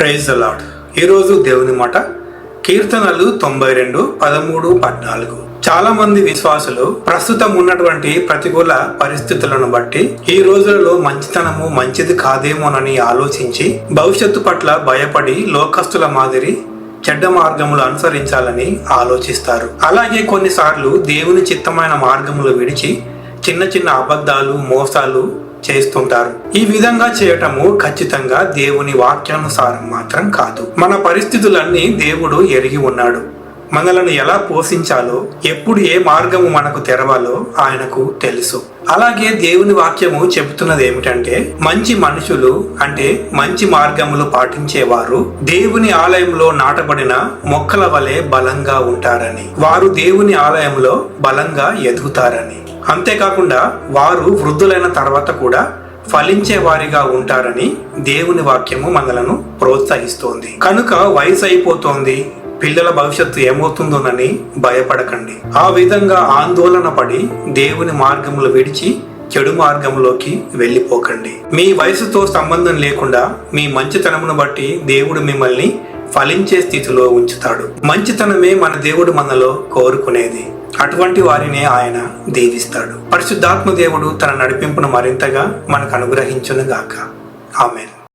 Praise అలాడ్ ఈరోజు దేవుని మాట కీర్తనలు తొంభై రెండు పదమూడు పద్నాలుగు. చాలా మంది విశ్వాసులు ప్రస్తుతం ఉన్నటువంటి ప్రతికూల పరిస్థితులను బట్టి ఈ రోజులలో మంచితనము మంచిది కాదేమోనని ఆలోచించి భవిష్యత్తు పట్ల భయపడి లోకస్తుల మాదిరి చెడ్డ మార్గములు అనుసరించాలని ఆలోచిస్తారు. అలాగే కొన్నిసార్లు దేవుని చిత్తమైన మార్గములు విడిచి చిన్న చిన్న అబద్ధాలు మోసాలు చేస్తుంటారు. ఈ విధంగా చేయటము ఖచ్చితంగా దేవుని వాక్యానుసారం మాత్రం కాదు. మన పరిస్థితులన్నీ దేవుడు ఎరిగి ఉన్నాడు. మనలను ఎలా పోషించాలో ఎప్పుడు ఏ మార్గము మనకు తెరవాలో ఆయనకు తెలుసు. అలాగే దేవుని వాక్యము చెబుతున్నది ఏమిటంటే మంచి మనుషులు అంటే మంచి మార్గములు పాటించేవారు దేవుని ఆలయంలో నాటబడిన మొక్కల వలె బలంగా ఉంటారని వారు దేవుని ఆలయంలో బలంగా ఎదుగుతారని. అంతేకాకుండా వారు వృద్ధులైన తర్వాత కూడా ఫలించే వారిగా ఉంటారని దేవుని వాక్యము మనలను ప్రోత్సహిస్తోంది. కనుక వయసు అయిపోతోంది పిల్లల భవిష్యత్తు ఏమవుతుందోనని భయపడకండి. ఆ విధంగా ఆందోళన పడి దేవుని మార్గములు విడిచి చెడు మార్గంలోకి వెళ్ళిపోకండి. మీ వయసుతో సంబంధం లేకుండా మీ మంచితనమును బట్టి దేవుడు మిమ్మల్ని ఫలించే స్థితిలో ఉంచుతాడు. మంచితనమే మన దేవుడు మనలో కోరుకునేది. అటువంటి వారినే ఆయన దీవిస్తాడు. పరిశుద్ధాత్మ దేవుడు తన నడిపింపును మరింతగా మనకు అనుగ్రహించునుగాక. ఆమెను.